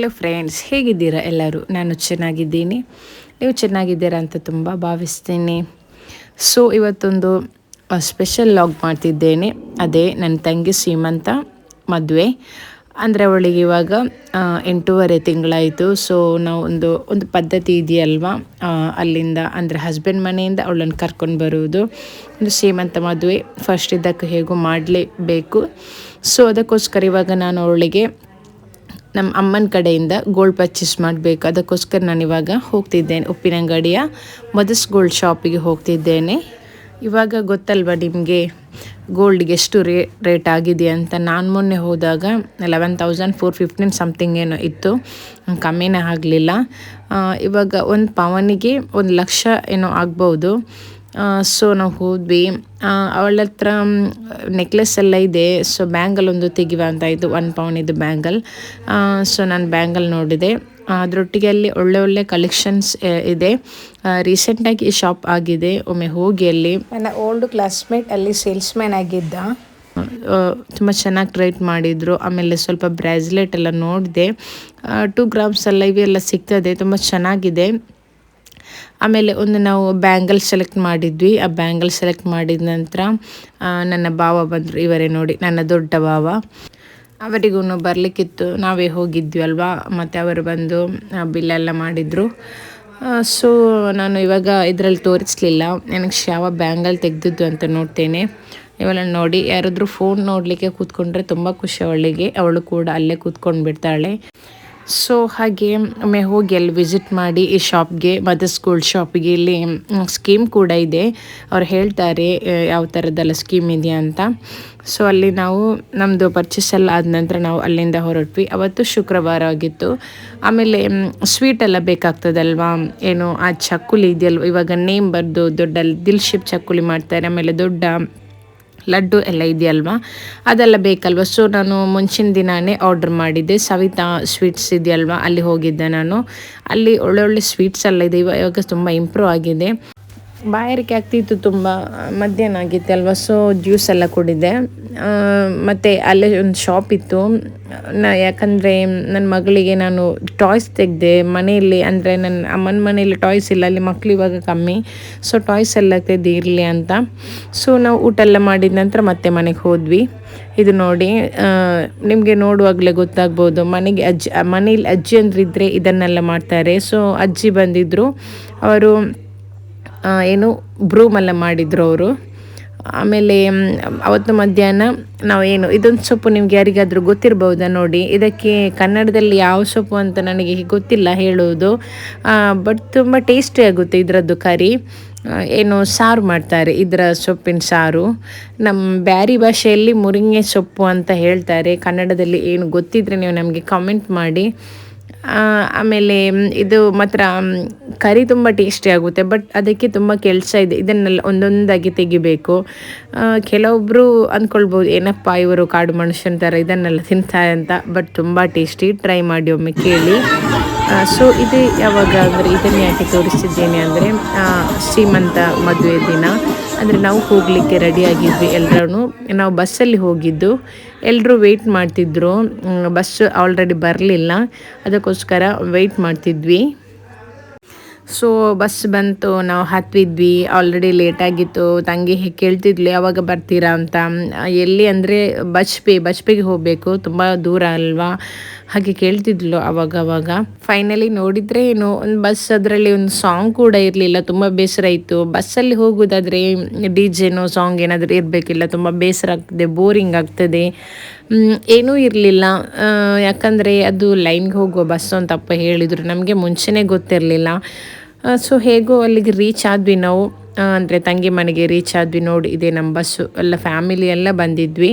Hello friends, ಹೇಗಿದ್ದೀರಾ ಎಲ್ಲರೂ? ನಾನು ಚೆನ್ನಾಗಿದ್ದೀನಿ. ನೀವು ಚೆನ್ನಾಗಿದ್ದೀರಾ ಅಂತ ತುಂಬ ಭಾವಿಸ್ತೀನಿ. ಸೊ ಇವತ್ತೊಂದು ಸ್ಪೆಷಲ್ ಲಾಗ್ ಮಾಡ್ತಿದ್ದೇನೆ. ಅದೇ ನನ್ನ ತಂಗಿ ಸೀಮಂತ ಮದುವೆ. ಅಂದರೆ ಅವಳಿಗೆ ಇವಾಗ ಎಂಟೂವರೆ ತಿಂಗಳಾಯಿತು. ಸೊ ನಾವು ಒಂದು ಒಂದು ಪದ್ಧತಿ ಇದೆಯಲ್ವಾ? ಅಲ್ಲಿಂದ, ಅಂದರೆ ಹಸ್ಬೆಂಡ್ ಮನೆಯಿಂದ ಅವಳನ್ನು ಕರ್ಕೊಂಡು ಬರುವುದು. ಒಂದು ಸೀಮಂತ ಮದುವೆ. ಫಸ್ಟ್ ಇದ್ದಕ್ಕೆ ಹೇಗೂ ಮಾಡಲೇಬೇಕು. ಸೊ ಅದಕ್ಕೋಸ್ಕರ ಇವಾಗ ನಾನು ಅವಳಿಗೆ ನಮ್ಮ ಅಮ್ಮನ ಕಡೆಯಿಂದ ಗೋಲ್ಡ್ ಪರ್ಚೇಸ್ ಮಾಡಬೇಕು. ಅದಕ್ಕೋಸ್ಕರ ನಾನು ಇವಾಗ ಹೋಗ್ತಿದ್ದೇನೆ ಉಪ್ಪಿನಂಗಡಿಯ ಮದಸ್ ಗೋಲ್ಡ್ ಶಾಪಿಗೆ ಹೋಗ್ತಿದ್ದೇನೆ. ಇವಾಗ ಗೊತ್ತಲ್ವ ನಿಮಗೆ ಗೋಲ್ಡ್ಗೆ ಎಷ್ಟು ರೇ ರೇಟ್ ಆಗಿದೆ ಅಂತ. ನಾನು ಮೊನ್ನೆ ಹೋದಾಗ eleven thousand four fifteen something ಏನೋ ಇತ್ತು. ಕಮ್ಮಿನೇ ಆಗಲಿಲ್ಲ. ಇವಾಗ ಒಂದು ಪವನಿಗೆ ಒಂದು ಲಕ್ಷ ಏನೋ ಆಗ್ಬೋದು. ಸೊ ನಾವು ಹೋದ್ವಿ. ಅವಳ ಹತ್ರ ನೆಕ್ಲೆಸ್ ಎಲ್ಲ ಇದೆ. ಸೊ ಬ್ಯಾಂಗಲ್ ಒಂದು ತೆಗಿವ ಅಂತ ಇದು ಒನ್ ಪೌನ್ ಇದು ಬ್ಯಾಂಗಲ್ ಸೊ ನಾನು ಬ್ಯಾಂಗಲ್ ನೋಡಿದೆ. ಅದರೊಟ್ಟಿಗೆ ಅಲ್ಲಿ ಒಳ್ಳೆ ಒಳ್ಳೆ ಕಲೆಕ್ಷನ್ಸ್ ಇದೆ. ರೀಸೆಂಟಾಗಿ ಈ ಶಾಪ್ ಆಗಿದೆ. ಒಮ್ಮೆ ಹೋಗಿ ಅಲ್ಲಿ. ನನ್ನ ಓಲ್ಡ್ ಕ್ಲಾಸ್ಮೇಟ್ ಅಲ್ಲಿ ಸೇಲ್ಸ್ಮ್ಯಾನ್ ಆಗಿದ್ದ. ತುಂಬ ಚೆನ್ನಾಗಿ ಟ್ರೈಟ್ ಮಾಡಿದರು. ಆಮೇಲೆ ಸ್ವಲ್ಪ ಬ್ರ್ಯಾಸ್ಲೆಟ್ ಎಲ್ಲ ನೋಡಿದೆ. ಟೂ ಗ್ರಾಮ್ಸ್ ಎಲ್ಲ ಇವೆಲ್ಲ ಸಿಗ್ತದೆ. ತುಂಬ ಚೆನ್ನಾಗಿದೆ. ಆಮೇಲೆ ಒಂದು ನಾವು ಬ್ಯಾಂಗಲ್ ಸೆಲೆಕ್ಟ್ ಮಾಡಿದ್ವಿ. ಆ ಬ್ಯಾಂಗಲ್ ಸೆಲೆಕ್ಟ್ ಮಾಡಿದ ನಂತರ ನನ್ನ ಭಾವ ಬಂದರು. ಇವರೇ ನೋಡಿ, ನನ್ನ ದೊಡ್ಡ ಭಾವ. ಅವರಿಗೂ ಬರಲಿಕ್ಕಿತ್ತು. ನಾವೇ ಹೋಗಿದ್ವಿ ಅಲ್ವಾ? ಮತ್ತು ಅವರು ಬಂದು ಬಿಲ್ಲೆಲ್ಲ ಮಾಡಿದರು. ಸೊ ನಾನು ಇವಾಗ ಇದರಲ್ಲಿ ತೋರಿಸ್ಲಿಲ್ಲ. ನನಗೆ ಯಾವ ಬ್ಯಾಂಗಲ್ ತೆಗೆದಿದ್ದು ಅಂತ ನೋಡ್ತೇನೆ. ಇವೆಲ್ಲ ನೋಡಿ, ಯಾರಾದರೂ ಫೋನ್ ನೋಡಲಿಕ್ಕೆ ಕೂತ್ಕೊಂಡ್ರೆ ತುಂಬ ಖುಷಿ ಅವಳಿಗೆ. ಅವಳು ಕೂಡ ಅಲ್ಲೇ ಕೂತ್ಕೊಂಡು ಬಿಡ್ತಾಳೆ ಸೊ ಹಾಗೆ, ಒಮ್ಮೆ ಹೋಗಿ ಅಲ್ಲಿ ವಿಸಿಟ್ ಮಾಡಿ ಈ ಶಾಪ್ಗೆ ಮತ್ತು ಸ್ಕೂಲ್ ಶಾಪಿಗೆ ಇಲ್ಲಿ ಸ್ಕೀಮ್ ಕೂಡ ಇದೆ. ಅವ್ರು ಹೇಳ್ತಾರೆ ಯಾವ ಥರದ್ದೆಲ್ಲ ಸ್ಕೀಮ್ ಇದೆಯಾ ಅಂತ. ಸೊ ಅಲ್ಲಿ ನಾವು ನಮ್ಮದು ಪರ್ಚೇಸ್ ಎಲ್ಲ ಆದ ನಂತರ ನಾವು ಅಲ್ಲಿಂದ ಹೊರಟ್ವಿ. ಅವತ್ತು ಶುಕ್ರವಾರ ಆಗಿತ್ತು. ಆಮೇಲೆ ಸ್ವೀಟ್ ಎಲ್ಲ ಬೇಕಾಗ್ತದಲ್ವಾ? ಏನು, ಆ ಚಕ್ಕುಲಿ ಇದೆಯಲ್ವ? ಇವಾಗ ನೇಮ್ ಬರೆದು ದೊಡ್ಡ ದಿಲ್ ಶೇಪ್ ಚಕ್ಕುಲಿ ಮಾಡ್ತಾರೆ. ಆಮೇಲೆ ದೊಡ್ಡ ಲಡ್ಡು ಎಲ್ಲ ಇದೆಯಲ್ವಾ? ಅದೆಲ್ಲ ಬೇಕಲ್ವ? ಸೊ ನಾನು ಮುಂಚಿನ ದಿನಾನೇ ಆರ್ಡ್ರ್ ಮಾಡಿದ್ದೆ. ಸವಿತಾ ಸ್ವೀಟ್ಸ್ ಇದೆಯಲ್ವಾ? ಅಲ್ಲಿ ಹೋಗಿದ್ದೆ ನಾನು. ಅಲ್ಲಿ ಒಳ್ಳೊಳ್ಳೆ ಸ್ವೀಟ್ಸ್ ಎಲ್ಲ ಇದೆ. ಇವ- ಇವಾಗ ತುಂಬ ಇಂಪ್ರೂವ್ ಆಗಿದೆ. ಬಾಯಾರಿಕೆ ಆಗ್ತಿತ್ತು ತುಂಬ. ಮಧ್ಯಾಹ್ನ ಆಗಿತ್ತು ಅಲ್ವಾ? ಸೊ ಜ್ಯೂಸ್ ಎಲ್ಲ ಕುಡಿದೆ. ಮತ್ತು ಅಲ್ಲೇ ಒಂದು ಶಾಪ್ ಇತ್ತು. ನಾ, ಯಾಕಂದರೆ ನನ್ನ ಮಗಳಿಗೆ ನಾನು ಟಾಯ್ಸ್ ತೆಗೆದೆ ಮನೆಯಲ್ಲಿ, ಅಂದರೆ ನನ್ನ ಅಮ್ಮನ ಮನೆಯಲ್ಲಿ ಟಾಯ್ಸ್ ಇಲ್ಲ, ಅಲ್ಲಿ ಮಕ್ಳು ಇವಾಗ ಕಮ್ಮಿ. ಸೊ ಟಾಯ್ಸ್ ಎಲ್ಲ ತೆಗೆದು ಇರಲಿ ಅಂತ. ಸೊ ನಾವು ಊಟ ಎಲ್ಲ ಮಾಡಿದ ನಂತರ ಮತ್ತೆ ಮನೆಗೆ ಹೋದ್ವಿ. ಇದು ನೋಡಿ ನಿಮಗೆ ನೋಡುವಾಗಲೇ ಗೊತ್ತಾಗ್ಬೋದು, ಮನೆಗೆ ಅಜ್ಜಿ ಮನೇಲಿ ಅಜ್ಜಿ ಅಂದ್ರಿದ್ರೆ ಇದನ್ನೆಲ್ಲ ಮಾಡ್ತಾರೆ. ಸೊ ಅಜ್ಜಿ ಬಂದಿದ್ದರು ಅವರು ಏನು ಬ್ರೂಮ್ ಎಲ್ಲ ಮಾಡಿದ್ರು ಅವರು. ಆಮೇಲೆ ಅವತ್ತು ಮಧ್ಯಾಹ್ನ ನಾವು ಏನು, ಇದೊಂದು ಸೊಪ್ಪು ನಿಮ್ಗೆ ಯಾರಿಗಾದರೂ ಗೊತ್ತಿರ್ಬೋದಾ ನೋಡಿ. ಇದಕ್ಕೆ ಕನ್ನಡದಲ್ಲಿ ಯಾವ ಸೊಪ್ಪು ಅಂತ ನನಗೆ ಗೊತ್ತಿಲ್ಲ ಹೇಳುವುದು. ಬಟ್ ತುಂಬ ಟೇಸ್ಟಿ ಆಗುತ್ತೆ ಇದರದ್ದು ಕರಿ. ಏನು ಸಾರು ಮಾಡ್ತಾರೆ ಇದರ ಸೊಪ್ಪಿನ ಸಾರು. ನಮ್ಮ ಬ್ಯಾರಿ ಭಾಷೆಯಲ್ಲಿ ಮುರಿಂಗೆ ಸೊಪ್ಪು ಅಂತ ಹೇಳ್ತಾರೆ. ಕನ್ನಡದಲ್ಲಿ ಏನು ಗೊತ್ತಿದ್ರೆ ನೀವು ನಮಗೆ ಕಮೆಂಟ್ ಮಾಡಿ. ಆಮೇಲೆ ಇದು ಮಾತ್ರ ಕರಿ ತುಂಬ ಟೇಸ್ಟಿ ಆಗುತ್ತೆ, ಬಟ್ ಅದಕ್ಕೆ ತುಂಬ ಕೆಲಸ ಇದೆ, ಇದನ್ನೆಲ್ಲ ಒಂದೊಂದಾಗಿ ತೆಗಿಬೇಕು. ಕೆಲವೊಬ್ಬರು ಅಂದ್ಕೊಳ್ಬೋದು, ಏನಪ್ಪ ಇವರು ಕಾಡು ಮನುಷ್ಯನ ಥರ ಇದನ್ನೆಲ್ಲ ತಿಂತಾರೆ ಅಂತ, ಬಟ್ ತುಂಬ ಟೇಸ್ಟಿ, ಟ್ರೈ ಮಾಡಿ ಒಮ್ಮೆ ಕೇಳಿ. ಸೊ, ಇದು ಯಾವಾಗ ಅಂದರೆ ಇದನ್ನು ಯಾಕೆ ತೋರಿಸಿದ್ದೇನೆ ಅಂದರೆ ಶ್ರೀಮಂತ ಮದುವೆ ದಿನ. ಅಂದರೆ ನಾವು ಹೋಗಲಿಕ್ಕೆ ರೆಡಿಯಾಗಿದ್ವಿ ಎಲ್ಲರೂ ನಾವು ಬಸ್ಸಲ್ಲಿ ಹೋಗಿದ್ದು ಎಲ್ಲರೂ ವೆಯ್ಟ್ ಮಾಡ್ತಿದ್ರು. ಬಸ್ ಆಲ್ರೆಡಿ ಬರಲಿಲ್ಲ. ಅದಕ್ಕೋಸ್ಕರ ವೆಯ್ಟ್ ಮಾಡ್ತಿದ್ವಿ. ಸೊ ಬಸ್ ಬಂತು, ನಾವು ಹತ್ತಿದ್ವಿ ಆಲ್ರೆಡಿ ಲೇಟ್ ಆಗಿತ್ತು. ತಂಗಿ ಕೇಳ್ತಿದ್ಲು, ಯಾವಾಗ ಬರ್ತೀರಾ ಅಂತ. ಎಲ್ಲಿ ಅಂದರೆ ಬಜ್ಪೆ ಬಜ್ಪೆಗೆ ಹೋಗಬೇಕು, ತುಂಬ ದೂರ ಅಲ್ವಾ? ಹಾಗೆ ಕೇಳ್ತಿದ್ಲು ಅವಾಗ ಅವಾಗ. ಫೈನಲಿ ನೋಡಿದರೆ ಏನು, ಒಂದು ಬಸ್ ಅದರಲ್ಲಿ ಒಂದು ಸಾಂಗ್ ಕೂಡ ಇರಲಿಲ್ಲ, ತುಂಬ ಬೇಸರ ಇತ್ತು. ಬಸ್ಸಲ್ಲಿ ಹೋಗೋದಾದರೆ ಡಿ ಜೆನೋ ಸಾಂಗ್ ಏನಾದರೂ ಇರಬೇಕಿಲ್ಲ, ತುಂಬ ಬೇಸರ ಆಗ್ತದೆ ಬೋರಿಂಗ್ ಆಗ್ತದೆ. ಏನೂ ಇರಲಿಲ್ಲ. ಯಾಕಂದರೆ ಅದು ಲೈನ್ಗೆ ಹೋಗುವ ಬಸ್ಸು ಅಂತ ಅಪ್ಪ ಹೇಳಿದರು. ನಮಗೆ ಮುಂಚೆನೇ ಗೊತ್ತಿರಲಿಲ್ಲ. ಸೊ ಹೇಗೋ ಅಲ್ಲಿಗೆ ರೀಚ್ ಆದ್ವಿ ನಾವು. ಅಂದರೆ ತಂಗಿ ಮನೆಗೆ ರೀಚ್ ಆದ್ವಿ ನೋಡಿ, ಇದೆ ನಮ್ಮ ಬಸ್ಸು ಎಲ್ಲ ಫ್ಯಾಮಿಲಿ ಎಲ್ಲ ಬಂದಿದ್ವಿ.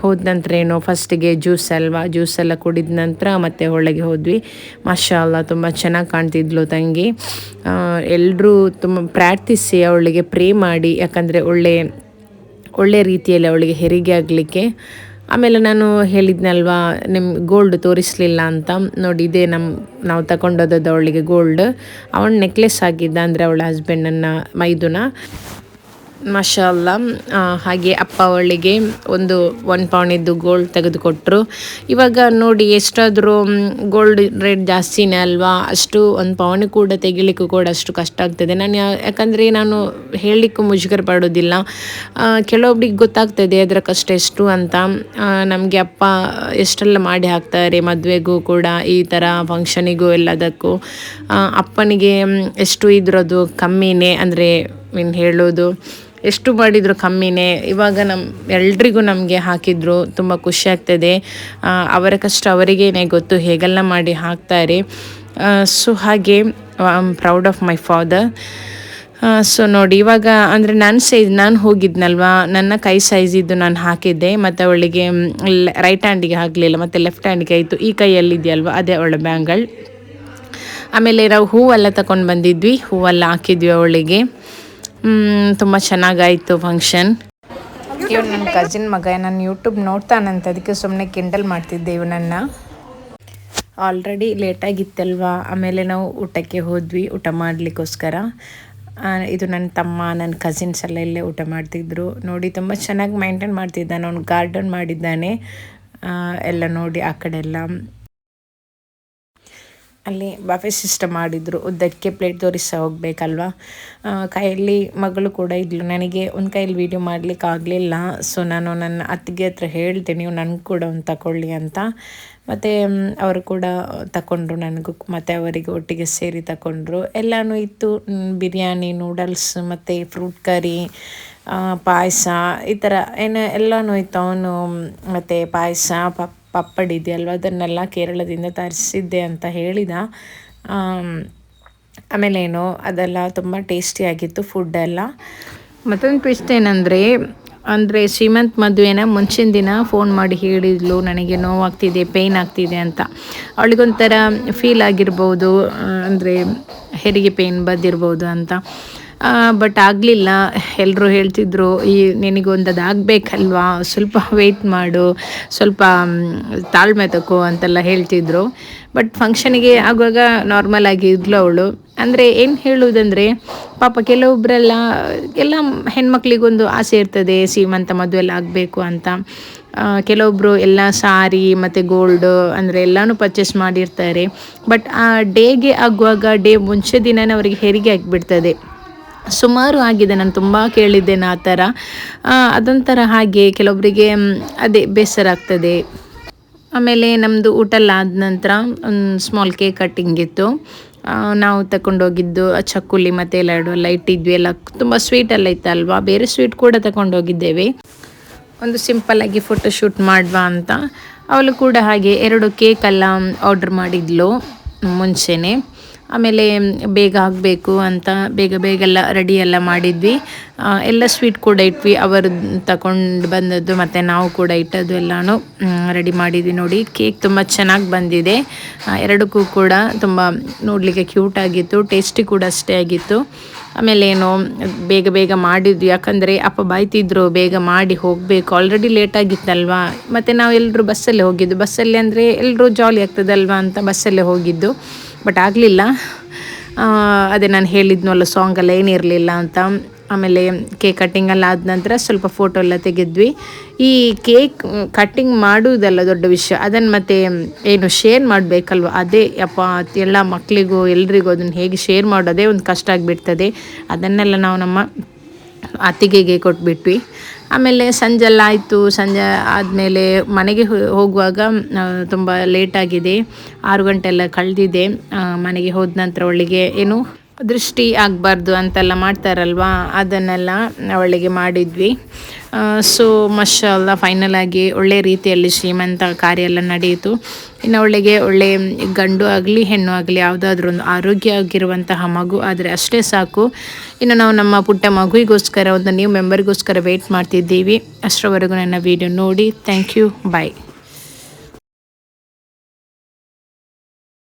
ಹೋದ ನಂತರ ಏನೋ ಫಸ್ಟಿಗೆ ಜ್ಯೂಸ್ ಅಲ್ವಾ? ಜ್ಯೂಸ್ ಎಲ್ಲ ಕುಡಿದ ನಂತರ ಮತ್ತೆ ಒಳಗೆ ಹೋದ್ವಿ. ಮಾಷಾಲ್ಲ ತುಂಬ ಚೆನ್ನಾಗಿ ಕಾಣ್ತಿದ್ಲು ತಂಗಿ. ಎಲ್ಲರೂ ತುಂಬ ಪ್ರಾರ್ಥಿಸಿ ಅವಳಿಗೆ ಪ್ರೇ ಮಾಡಿ. ಯಾಕಂದರೆ ಒಳ್ಳೆ ಒಳ್ಳೆ ರೀತಿಯಲ್ಲಿ ಅವಳಿಗೆ ಹೆರಿಗೆ ಆಗಲಿಕ್ಕೆ. ಆಮೇಲೆ ನಾನು ಹೇಳಿದ್ನಲ್ವಾ ನಿಮ್ಮ ಗೋಲ್ಡ್ ತೋರಿಸಲಿಲ್ಲ ಅಂತ. ನೋಡಿ, ಇದೇ ನಮ್ಮ ನಾವು ತಗೊಂಡೋದದ್ದು ಅವಳಿಗೆ ಗೋಲ್ಡ್ ಅವನ ನೆಕ್ಲೆಸ್ ಆಗಿದ್ದ ಅಂದರೆ ಅವಳ ಹಸ್ಬೆಂಡನ್ನು ಮೈದುನ. ಮಶಾಲ್ಲ ಹಾಗೆ ಅಪ್ಪ ಅವಳಿಗೆ ಒಂದು ಒನ್ ಪೌಂಡಿದ್ದು ಗೋಲ್ಡ್ ತೆಗೆದುಕೊಟ್ರು. ಇವಾಗ ನೋಡಿ ಎಷ್ಟಾದರೂ ಗೋಲ್ಡ್ ರೇಟ್ ಜಾಸ್ತಿನೇ ಅಲ್ವಾ? ಅಷ್ಟು ಒಂದು ಪೌಂಡ್ ಕೂಡ ತೆಗಿಲಿಕ್ಕೂ ಕೂಡ ಅಷ್ಟು ಕಷ್ಟ ಆಗ್ತದೆ. ನಾನು ಯಾಕಂದರೆ ನಾನು ಹೇಳಲಿಕ್ಕೂ ಮುಜುಗರ ಪಡೋದಿಲ್ಲ. ಕೆಲವೊಬ್ರಿಗೆ ಗೊತ್ತಾಗ್ತದೆ ಅದರ ಕಷ್ಟ ಎಷ್ಟು ಅಂತ. ನಮಗೆ ಅಪ್ಪ ಎಷ್ಟೆಲ್ಲ ಮಾಡಿ ಹಾಕ್ತಾರೆ ಮದುವೆಗೂ ಕೂಡ ಈ ಥರ ಫಂಕ್ಷನಿಗೂ ಎಲ್ಲದಕ್ಕೂ. ಅಪ್ಪನಿಗೆ ಎಷ್ಟು ಇದ್ರದ್ದು ಕಮ್ಮಿನೇ ಅಂದರೆ ಮೀನ್ ಹೇಳೋದು. ಎಷ್ಟು ಮಾಡಿದ್ರು ಕಮ್ಮಿನೇ. ಇವಾಗ ನಮ್ಮ ಎಲ್ರಿಗೂ ನಮಗೆ ಹಾಕಿದ್ರು, ತುಂಬ ಖುಷಿ ಆಗ್ತದೆ. ಅವರ ಕಷ್ಟ ಅವರಿಗೇನೆ ಗೊತ್ತು ಹೇಗೆಲ್ಲ ಮಾಡಿ ಹಾಕ್ತಾರೆ. ಸೊ ಹಾಗೆ I am proud of my father so ನೋಡಿ, ಇವಾಗ ಅಂದರೆ ನನ್ನ ಸೈಜ್, ನಾನು ಹೋಗಿದ್ನಲ್ವಾ? ನನ್ನ ಕೈ ಸೈಜ್ ಇದ್ದು ನಾನು ಹಾಕಿದ್ದೆ. ಮತ್ತು ಅವಳಿಗೆ ರೈಟ್ ಹ್ಯಾಂಡಿಗೆ ಆಗಲಿಲ್ಲ ಮತ್ತು ಲೆಫ್ಟ್ ಹ್ಯಾಂಡಿಗೆ ಆಯಿತು. ಈ ಕೈಯಲ್ಲಿದೆಯಲ್ವ? ಅದೇ ಅವಳ ಬ್ಯಾಂಗಲ್ ಆಮೇಲೆ ನಾವು ಹೂವೆಲ್ಲ ತಗೊಂಡು ಬಂದಿದ್ವಿ. ಹೂವೆಲ್ಲ ಹಾಕಿದ್ವಿ ಅವಳಿಗೆ. ತುಂಬ ಚೆನ್ನಾಗಾಯಿತು ಫಂಕ್ಷನ್ ಇವ್ ನನ್ನ ಕಸಿನ್ ಮಗ, ನಾನು ಯೂಟ್ಯೂಬ್ ನೋಡ್ತಾನಂತ, ಅದಕ್ಕೆ ಸುಮ್ಮನೆ ಕಿಂಡಲ್ ಮಾಡ್ತಿದ್ದೆ ಇವನನ್ನು. ಆಲ್ರೆಡಿ ಲೇಟಾಗಿತ್ತಲ್ವಾ ಆಮೇಲೆ ನಾವು ಊಟಕ್ಕೆ ಹೋದ್ವಿ, ಊಟ ಮಾಡಲಿಕ್ಕೋಸ್ಕರ. ಇದು ನನ್ನ ತಮ್ಮ ನನ್ನ ಕಸಿನ್ಸ್ ಎಲ್ಲ ಇಲ್ಲೇ ಊಟ ಮಾಡ್ತಿದ್ರು. ನೋಡಿ, ತುಂಬ ಚೆನ್ನಾಗಿ ಮೈಂಟೈನ್ ಮಾಡ್ತಿದ್ದಾನೆ, ಅವ್ನು ಗಾರ್ಡನ್ ಮಾಡಿದ್ದಾನೆ. ಎಲ್ಲ ನೋಡಿ, ಆ ಕಡೆ ಎಲ್ಲ. ಅಲ್ಲಿ ಬಫೆ ಸಿಸ್ಟಮ್ ಮಾಡಿದ್ರು. ಉದ್ದಕ್ಕೆ ಪ್ಲೇಟ್ ತೋರಿಸ ಹೋಗ್ಬೇಕಲ್ವಾ? ಕೈಯಲ್ಲಿ ಮಗಳು ಕೂಡ ಇದ್ಲು. ನನಗೆ ಒಂದು ಕೈಯಲ್ಲಿ ವೀಡಿಯೋ ಮಾಡಲಿಕ್ಕೆ ಆಗಲಿಲ್ಲ. ಸೊ ನಾನು ನನ್ನ ಅತ್ತಿಗೆ ಹತ್ರ ಹೇಳ್ತೀನಿ ನೀವು ನನಗೆ ಕೂಡ ಒಂದು ತಗೊಳ್ಳಿ ಅಂತ. ಮತ್ತು ಅವರು ಕೂಡ ತಗೊಂಡ್ರು ನನಗೂ. ಮತ್ತು ಅವರಿಗೆ ಒಟ್ಟಿಗೆ ಸೇರಿ ತಗೊಂಡ್ರು ಎಲ್ಲನೂ ಇತ್ತು. ಬಿರಿಯಾನಿ ನೂಡಲ್ಸ್ ಮತ್ತು ಫ್ರೂಟ್ ಕರಿ ಪಾಯಸ, ಈ ಥರ ಏನು, ಎಲ್ಲನೂ ಇತ್ತು. ಅವನು ಮತ್ತು ಪಾಯಸ ಪಪ್ ಪಪ್ಪಡಿ ಇದೆಯಲ್ವ ಅದನ್ನೆಲ್ಲ ಕೇರಳದಿಂದ ತರಿಸಿದ್ದೆ ಅಂತ ಹೇಳಿದ. ಆಮೇಲೆ ಅದೆಲ್ಲ ತುಂಬ ಟೇಸ್ಟಿಯಾಗಿತ್ತು ಫುಡ್ಡೆಲ್ಲ ಮತ್ತೊಂದು ಟ್ವಿಸ್ಟ್ ಏನಂದರೆ, ಅಂದರೆ ಶ್ರೀಮಂತ್ ಮದುವೆನ ಮುಂಚಿನ ದಿನ ಫೋನ್ ಮಾಡಿ ಹೇಳಿದ್ಲು, ನನಗೆ ನೋವಾಗ್ತಿದೆ ಪೇಯ್ನ್ ಆಗ್ತಿದೆ ಅಂತ. ಅವಳಿಗೊಂಥರ ಫೀಲ್ ಆಗಿರ್ಬೋದು ಅಂದರೆ ಹೆರಿಗೆ ಪೇಯ್ನ್ ಬಂದಿರ್ಬೋದು ಅಂತ. ಬಟ್ ಆಗಲಿಲ್ಲ. ಎಲ್ಲರೂ ಹೇಳ್ತಿದ್ರು, ಈ ನಿನಗೊಂದು ಆಗಬೇಕಲ್ವಾ? ಸ್ವಲ್ಪ ವೆಯ್ಟ್ ಮಾಡು, ಸ್ವಲ್ಪ ತಾಳ್ಮೆ ತಗೋ ಅಂತೆಲ್ಲ ಹೇಳ್ತಿದ್ರು. ಬಟ್ ಫಂಕ್ಷನಿಗೆ ಆಗುವಾಗ ನಾರ್ಮಲ್ ಆಗಿ ಇದ್ಲು ಅವಳು. ಅಂದರೆ ಏನು ಹೇಳುವುದಂದರೆ ಪಾಪ ಕೆಲವೊಬ್ಬರೆಲ್ಲ ಎಲ್ಲ ಹೆಣ್ಮಕ್ಳಿಗೊಂದು ಆಸೆ ಇರ್ತದೆ, ಸೀಮಂತ ಮದುವೆಲ್ಲ ಆಗಬೇಕು ಅಂತ. ಕೆಲವೊಬ್ಬರು ಎಲ್ಲ ಸಾರಿ ಮತ್ತು ಗೋಲ್ಡ್ ಅಂದರೆ ಎಲ್ಲನೂ ಪರ್ಚೇಸ್ ಮಾಡಿರ್ತಾರೆ. ಬಟ್ ಆ ಡೇಗೆ ಆಗುವಾಗ ಡೇ ಮುಂಚೆ ದಿನವೇ ಅವರಿಗೆ ಹೆರಿಗೆ ಆಗಿಬಿಡ್ತದೆ. ಸುಮಾರು ಆಗಿದೆ, ನಾನು ತುಂಬ ಕೇಳಿದ್ದೇನೆ ಆ ಥರ. ಅದೊಂಥರ ಹಾಗೆ ಕೆಲವೊಬ್ಬರಿಗೆ ಅದೇ ಬೇಸರ ಆಗ್ತದೆ. ಆಮೇಲೆ ನಮ್ಮದು ಊಟ ಎಲ್ಲ ಆದ ನಂತರ ಒಂದು ಸ್ಮಾಲ್ ಕೇಕ್ ಕಟ್ಟಿಂಗ್ ಇತ್ತು. ನಾವು ತಗೊಂಡೋಗಿದ್ದು ಚಕ್ಕುಲಿ ಮತ್ತು ಲಡು ಎಲ್ಲ ಇಟ್ಟಿದ್ವಿ. ಎಲ್ಲ ತುಂಬ ಸ್ವೀಟ್ ಎಲ್ಲ ಇತ್ತಲ್ವಾ ಬೇರೆ ಸ್ವೀಟ್ ಕೂಡ ತಗೊಂಡೋಗಿದ್ದೇವೆ ಒಂದು ಸಿಂಪಲ್ಲಾಗಿ ಫೋಟೋ ಶೂಟ್ ಮಾಡುವ ಅಂತ. ಅವಳು ಕೂಡ ಹಾಗೆ ಎರಡು ಕೇಕೆಲ್ಲ ಆರ್ಡ್ರ್ ಮಾಡಿದ್ಲು, ಮುಂಚೆನೇ. ಆಮೇಲೆ ಬೇಗ ಆಗಬೇಕು ಅಂತ ಬೇಗ ಬೇಗ ಎಲ್ಲ ರೆಡಿ ಎಲ್ಲ ಮಾಡಿದ್ವಿ. ಎಲ್ಲ ಸ್ವೀಟ್ ಕೂಡ ಇಟ್ವಿ. ಅವರು ತಗೊಂಡು ಬಂದದ್ದು ಮತ್ತು ನಾವು ಕೂಡ ಇಟ್ಟದ್ದು ಎಲ್ಲನೂ ರೆಡಿ ಮಾಡಿದ್ವಿ ನೋಡಿ. ಕೇಕ್ ತುಂಬ ಚೆನ್ನಾಗಿ ಬಂದಿದೆ. ಎರಡಕ್ಕೂ ಕೂಡ ತುಂಬ ನೋಡಲಿಕ್ಕೆ ಕ್ಯೂಟ್ ಆಗಿತ್ತು ಟೇಸ್ಟಿ ಕೂಡ ಅಷ್ಟೇ ಆಗಿತ್ತು. ಆಮೇಲೆ ಏನು, ಬೇಗ ಬೇಗ ಮಾಡಿದ್ವಿ. ಯಾಕಂದರೆ ಅಪ್ಪ ಬಾಯ್ತಿದ್ರು ಬೇಗ ಮಾಡಿ ಹೋಗಬೇಕು. ಆಲ್ರೆಡಿ ಲೇಟ್ ಆಗಿತ್ತಲ್ವಾ? ಮತ್ತು ನಾವು ಎಲ್ಲರೂ ಬಸ್ಸಲ್ಲೇ ಹೋಗಿದ್ದು. ಬಸ್ಸಲ್ಲಿ ಅಂದರೆ ಎಲ್ಲರೂ ಜಾಲಿ ಆಗ್ತದಲ್ವಾ ಅಂತ ಬಸ್ಸಲ್ಲೇ ಹೋಗಿದ್ದು. ಬಟ್ ಆಗಲಿಲ್ಲ. ಅದೇ ನಾನು ಹೇಳಿದ್ನಲ್ಲ ಸಾಂಗಲ್ಲ ಏನಿರಲಿಲ್ಲ ಅಂತ. ಆಮೇಲೆ ಕೇಕ್ ಕಟ್ಟಿಂಗ್ ಎಲ್ಲ ಆದ ನಂತರ ಸ್ವಲ್ಪ ಫೋಟೋ ಎಲ್ಲ ತೆಗೆದ್ವಿ. ಈ ಕೇಕ್ ಕಟ್ಟಿಂಗ್ ಮಾಡುವುದಲ್ಲ ದೊಡ್ಡ ವಿಷಯ. ಅದನ್ನು ಮತ್ತೆ ಏನು ಶೇರ್ ಮಾಡಬೇಕಲ್ವ? ಅದೇ ಅಪ್ಪ, ಎಲ್ಲ ಮಕ್ಕಳಿಗೂ ಎಲ್ರಿಗೂ ಅದನ್ನು ಹೇಗೆ ಶೇರ್ ಮಾಡೋದೇ ಒಂದು ಕಷ್ಟ ಆಗಿಬಿಡ್ತದೆ. ಅದನ್ನೆಲ್ಲ ನಾವು ನಮ್ಮ ಅತ್ತಿಗೆಗೆ ಕೊಟ್ಬಿಟ್ವಿ. ಆಮೇಲೆ ಸಂಜೆಲ್ಲ ಆಯಿತು, ಸಂಜೆ ಆದಮೇಲೆ ಮನೆಗೆ ಹೋಗುವಾಗ ತುಂಬ ಲೇಟಾಗಿದೆ ಆರು ಗಂಟೆ ಎಲ್ಲ ಕಳೆದಿದೆ. ಮನೆಗೆ ಹೋದ ನಂತರ ಅವಳಿಗೆ ಏನು ದೃಷ್ಟಿ ಆಗಬಾರ್ದು ಅಂತೆಲ್ಲ ಮಾಡ್ತಾರಲ್ವಾ? ಅದನ್ನೆಲ್ಲ ಅವಳಿಗೆ ಮಾಡಿದ್ವಿ. ಸೊ ಮಶಲ್ಲ ಫೈನಲ್ ಆಗಿ ಒಳ್ಳೆ ರೀತಿಯಲ್ಲಿ ಶ್ರೀಮಂತ ಕಾರ್ಯ ಎಲ್ಲ ನಡೆಯಿತು. ಇನ್ನು ಅವಳಿಗೆ ಒಳ್ಳೆ ಗಂಡು ಆಗಲಿ, ಹೆಣ್ಣು ಆಗಲಿ, ಯಾವುದಾದ್ರೂ ಒಂದು ಆರೋಗ್ಯ ಆಗಿರುವಂತಹ ಮಗು ಆದರೆ ಅಷ್ಟೇ ಸಾಕು. ಇನ್ನು ನಾವು ನಮ್ಮ ಪುಟ್ಟ ಮಗುವಿಗೋಸ್ಕರ, ಒಂದು ನ್ಯೂ ಮೆಂಬರ್ಗೋಸ್ಕರ ವೆಯ್ಟ್ ಮಾಡ್ತಿದ್ದೀವಿ. ಅಷ್ಟರವರೆಗೂ ನನ್ನ ವಿಡಿಯೋ ನೋಡಿ. Thank you bye